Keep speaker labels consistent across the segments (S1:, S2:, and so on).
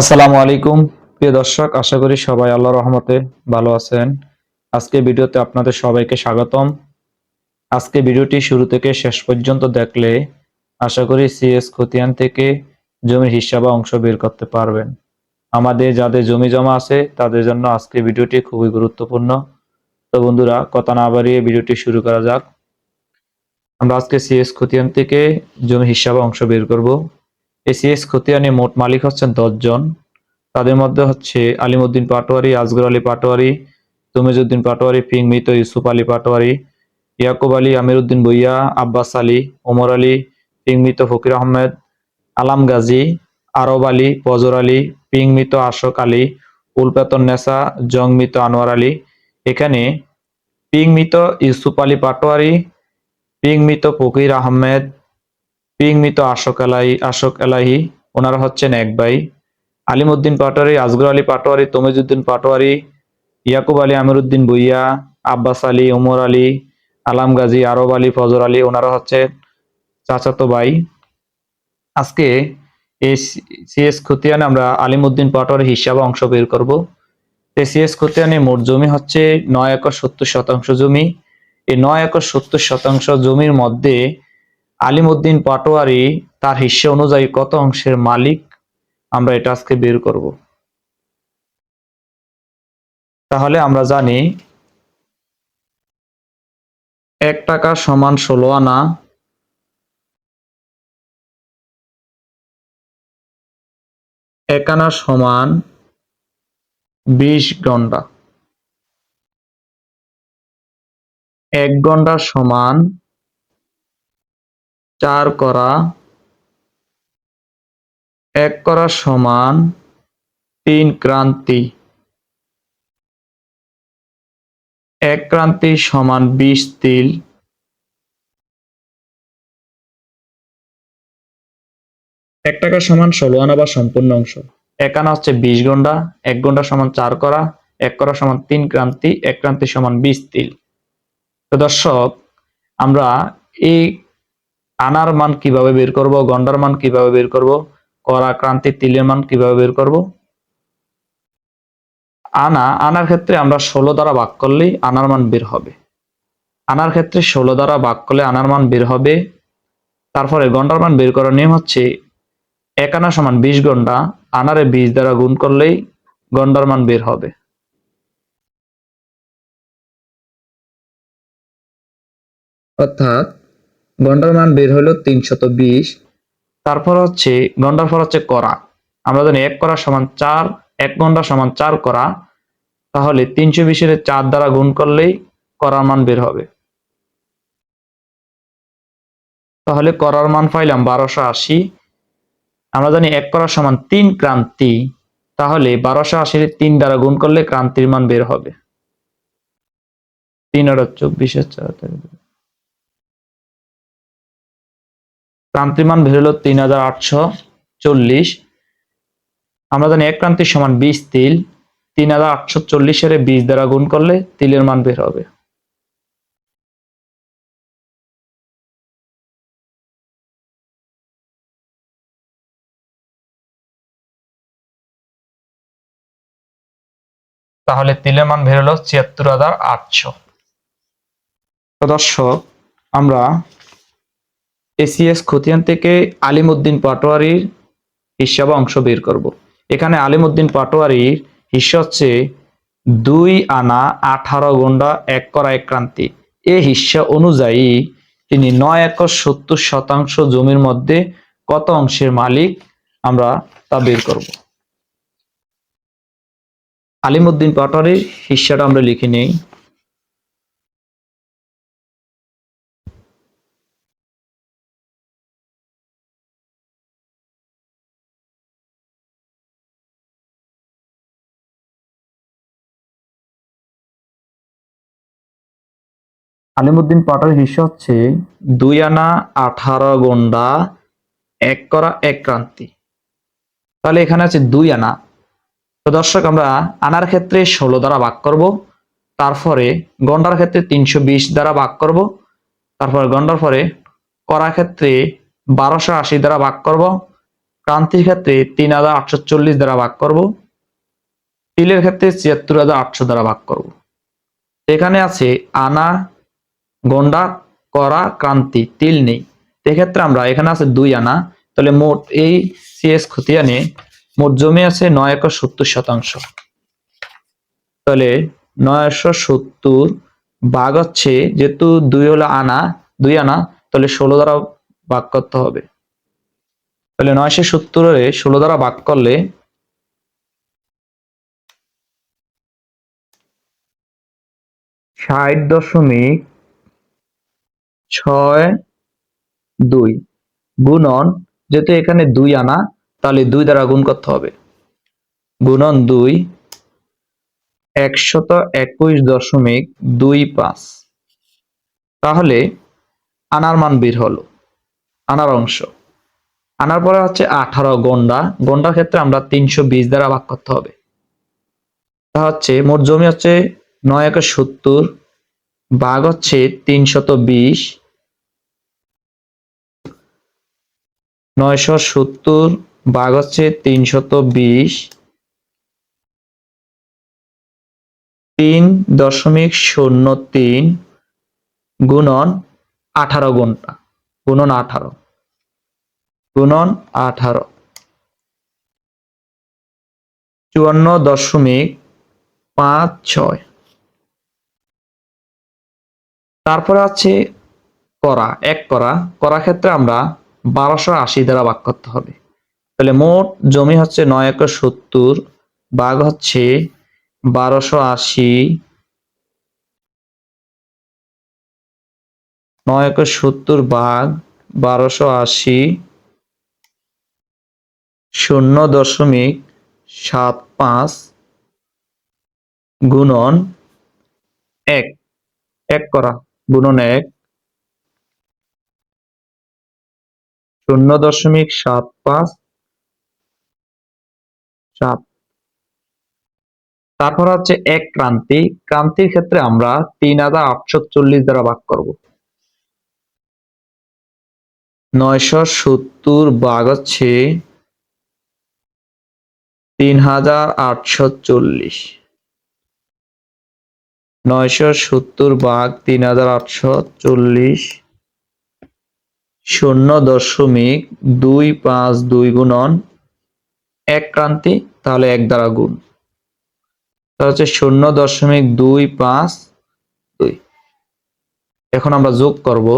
S1: আসসালামু আলাইকুম। প্রিয় দর্শক, আশা করি সবাই আল্লাহ রহমতে ভালো আছেন। আজকে ভিডিওতে আপনাদের সবাইকে স্বাগতম। আজকে ভিডিওটি শুরু থেকে শেষ পর্যন্ত দেখলে আশা করি সিএস খতিয়ান থেকে জমির হিসাব অংশ বের করতে পারবেন। আমাদের যাদের জমি জমা আছে, তাদের জন্য আজকে ভিডিওটি খুবই গুরুত্বপূর্ণ। তো বন্ধুরা, কথা না বাড়িয়ে ভিডিওটি শুরু করা যাক। আমরা আজকে সিএস খতিয়ান থেকে জমির হিসাব অংশ বের করব। এসিএস খতিয়ানে মোট মালিক হচ্ছেন জন তাদের মধ্যে হচ্ছে আলিমউদ্দিন পাটোয়ারি, আজগর আলী পাটোয়ারি, তুমিজুদ্দিন পাটোয়ারি, ফিং মিত ইউসুফ আলী পাটোয়ারি, ইয়াকুব আলী আমিরউদ্দিন বইয়া আব্বাস আলী, ওমর আলী, ফিং মিত ফকির আহমেদ, আলাম গাজী, আরব আলী পজর আলী পিং মিত আশোক আলী, উলপেতন নেসা জং মিত আনোয়ার আলী। এখানে পিং মিত ইউসুফ আলী পাটোয়ারি পিং মিত ফকির আহমেদ পিং মিত আশোক এলাই আশোক এলাহি। ওনারা হচ্ছেন এক ভাই। আলিমউদ্দিন পাটোয়ারি, আজগর আলী পাটোয়ারি তমিজউদ্দিন পাটোয়ারি, ইয়াকুব আলী আমিরউদ্দিন ভুইয়া, আব্বাস আলী ওমর আলী, আলাম গাজী, আরব আলী, ফজর আলী, ওনারা হচ্ছে চাচাতো ভাই। আজকে এই সিএস খতিয়ানে আমরা আলিমউদ্দিন পাটোয়ারি হিসাবে অংশ বের করব। করব সিএস খতিয়ানে মোট জমি হচ্ছে নয় একর সত্তর শতাংশ জমি। এই নয় একর সত্তর শতাংশ জমির মধ্যে আলিমউদ্দিন পাটোয়ারি তার হিস্সা অনুযায়ী কত অংশের মালিক আমরা এটা আজকে বের করব। তাহলে আমরা জানি এক টাকা সমান ষোলো আনা এক আনা সমান বিশ ঘণ্টা এক ঘণ্টা সমান চার করা এক করা সমান তিন ক্রান্তি। এক ক্রান্তি সমান বিশ তিল। এক টাকা সমান ষোলো আনা বা সম্পূর্ণ অংশ। এক আনা হচ্ছে বিশ ঘণ্টা। এক ঘণ্টা সমান চার করা। এক করা সমান তিন ক্রান্তি। এক ক্রান্তি সমান বিশ তিল। তো দর্শক, আমরা এই আনার মান কীভাবে বের করব, গন্ডার মান কীভাবে বের করব করা ক্রান্তির তিলের মান কীভাবে বের করব? আনা, আনার ক্ষেত্রে আমরা ষোলো দ্বারা ভাগ করলেই আনার মান বের হবে। আনার ক্ষেত্রে ষোলো দ্বারা ভাগ করলে আনার মান বের হবে। তারপরে গন্ডার মান বের করার নিয়ম হচ্ছে এক আনা সমান বিশ ঘণ্টা আনারে বিশ দ্বারা গুণ করলেই গন্ডার মান বের হবে। অর্থাৎ গন্ডার মান বের হলো তিনশত বিশ। তারপর হচ্ছে গন্ডার ফল হচ্ছে করা। আমরা জানি এক করা সমান চার, এক ঘণ্টা সমান চার করা, তাহলে তিনশো বিশের চার দ্বারা গুণ করলেই করার মান বের হবে। তাহলে করার মান পাইলাম বারোশো আশি। আমরা জানি এক করা সমান তিন ক্রান্তি, তাহলে বারোশো আশির তিন দ্বারা গুণ করলে ক্রান্তির মান বের হবে। তিন আর চব্বিশের চার ক্রান্তির মান বের হলো তিন হাজার আটশো চল্লিশ। আমরা জানি এক ক্রান্তির সমান বিশ তিল। তিন হাজার আটশো চল্লিশের বিশ দ্বারা গুণ করলে তিলের মান বের হবে। তাহলে তিলের মান বের হলো ছিয়াত্তর হাজার আটশো। দর্শক, আমরা এসিএস খতিয়ান থেকে আলিমউদ্দিন পাটোয়ারির হিসাব অংশ বের করব। এখানে আলিমউদ্দিন পাটোয়ারির হিস্সা হচ্ছে দুই আনা আঠারো গন্ডা এক করা এক ক্রান্তি। এ হিস্সা অনুযায়ী তিনি নয় একর সত্তর শতাংশ জমির মধ্যে কত অংশের মালিক আমরা তা বের করব। আলিমুদ্দিন পাটোয়ারির হিস্সাটা আমরা লিখে নেই। আলিমুদ্দিন পাটার হিস্সা হচ্ছে দুই আনা আঠারো গন্ডা, এক করা, এক ক্রান্তি। তাহলে এখানে আছে দুই আনা। তো দর্শক, আমরা আনার ক্ষেত্রে ষোলো দ্বারা ভাগ করব, তারপরে গন্ডার ক্ষেত্রে তিনশো বিশ দ্বারা ভাগ করব, তারপরে গন্ডার পরে করা ক্ষেত্রে বারোশো আশি দ্বারা ভাগ করব, ক্রান্তির ক্ষেত্রে তিন হাজার আটশো চল্লিশ দ্বারা ভাগ করব, তিলের ক্ষেত্রে ছিয়াত্তর হাজার আটশো দ্বারা ভাগ করব। এখানে আছে আনা গন্ডা, করা, ক্রান্তি, তিল নেই। এক্ষেত্রে আমরা, এখানে আছে দুই আনা। তাহলে মোট এই সিএস খতিয়ানে মোট জমি আছে নয় একর সত্তর শতাংশ। তাহলে নয়শো সত্তর ভাগ হচ্ছে যেহেতু দুই হলো আনা, দুই আনা, তাহলে ষোলো দ্বারা ভাগ করতে হবে। তাহলে নয়শো সত্তরে ষোলো দ্বারা ভাগ করলে ষাট দশমিক ছয় গুণন, যেহেতু এখানে দুই আনা, তাহলে দুই দ্বারা গুণ করতে হবে। গুণন দুই, একশত একুশ দশমিক দুই পাঁচ। তাহলে আনার মান বের হলো, আনার অংশ। আনার পরে হচ্ছে আঠারো গন্ডা। গন্ডার ক্ষেত্রে আমরা তিনশো বিশ দ্বারা ভাগ করতে হবে। তা হচ্ছে মোট জমি হচ্ছে নয় একর সত্তর, ভাগ হচ্ছে তিনশত বিশ নয়শো সত্তর ভাগ হচ্ছে তিনশত বিশ। তিন দশমিক শূন্য তিন গুণন আঠারো ঘণ্টা গুণন আঠারো। গুণন আঠারো। চুয়ান্ন দশমিক পাঁচ ছয়। তারপরে আছে করা, এক করা। করা ক্ষেত্রে আমরা বারোশো আশি দ্বারা ভাগ করতে হবে। তাহলে মোট জমি হচ্ছে নয় একর সত্তর ভাগ হচ্ছে বারোশো আশি, নয় একর সত্তর ভাগ বারোশো আশি, শূন্য দশমিক সাত পাঁচ গুণন এক। এক করা, গুণন এক। শূন্য দশমিক সাত পাঁচ। সাত। তারপর হচ্ছে এক ক্রান্তি। ক্রান্তির ক্ষেত্রে আমরা তিন হাজার আটশো চল্লিশ দ্বারা ভাগ করব। নয়শো সত্তর ভাগ হচ্ছে তিন হাজার আটশো চল্লিশ। নয়শো সত্তর ভাগ তিন হাজার আটশো চল্লিশ। শূন্য দশমিক দুই পাঁচ দুই গুণন এক ক্রান্তি, তাহলে এক দ্বারা গুণ। হচ্ছে শূন্য দশমিক দুই পাঁচ দুই। এখন আমরা যোগ করব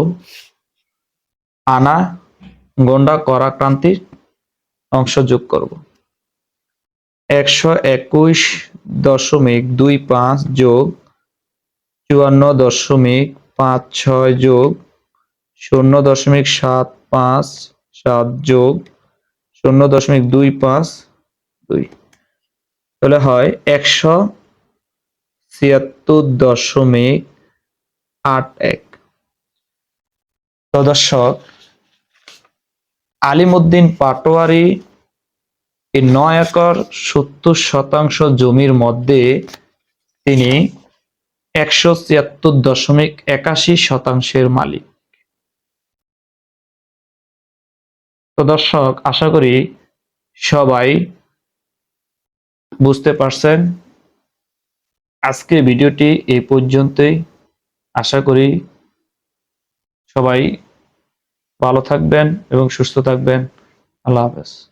S1: আনা গন্ডা করা ক্রান্তির অংশ যোগ করব। একশো একুশ দশমিক দুই পাঁচ যোগ চুয়ান্ন দশমিক পাঁচ ছয় যোগ শূন্য দশমিক সাত পাঁচ সাত যোগ শূন্য দশমিক দুই পাঁচ দুই। তাহলে হয় একশো ছিয়াত্তর দশমিক আট এক। তো দর্শক, আলিমুদ্দিন পাটোয়ারি নয় একর সত্তর শতাংশ জমির মধ্যে তিনি একশো ছিয়াত্তর দশমিক একাশি শতাংশের মালিক। তো দর্শক, আশা করি সবাই বুঝতে পারছেন। আজকে ভিডিওটি এই পর্যন্তই। আশা করি সবাই ভালো থাকবেন এবং সুস্থ থাকবেন। আল্লাহ হাফেজ।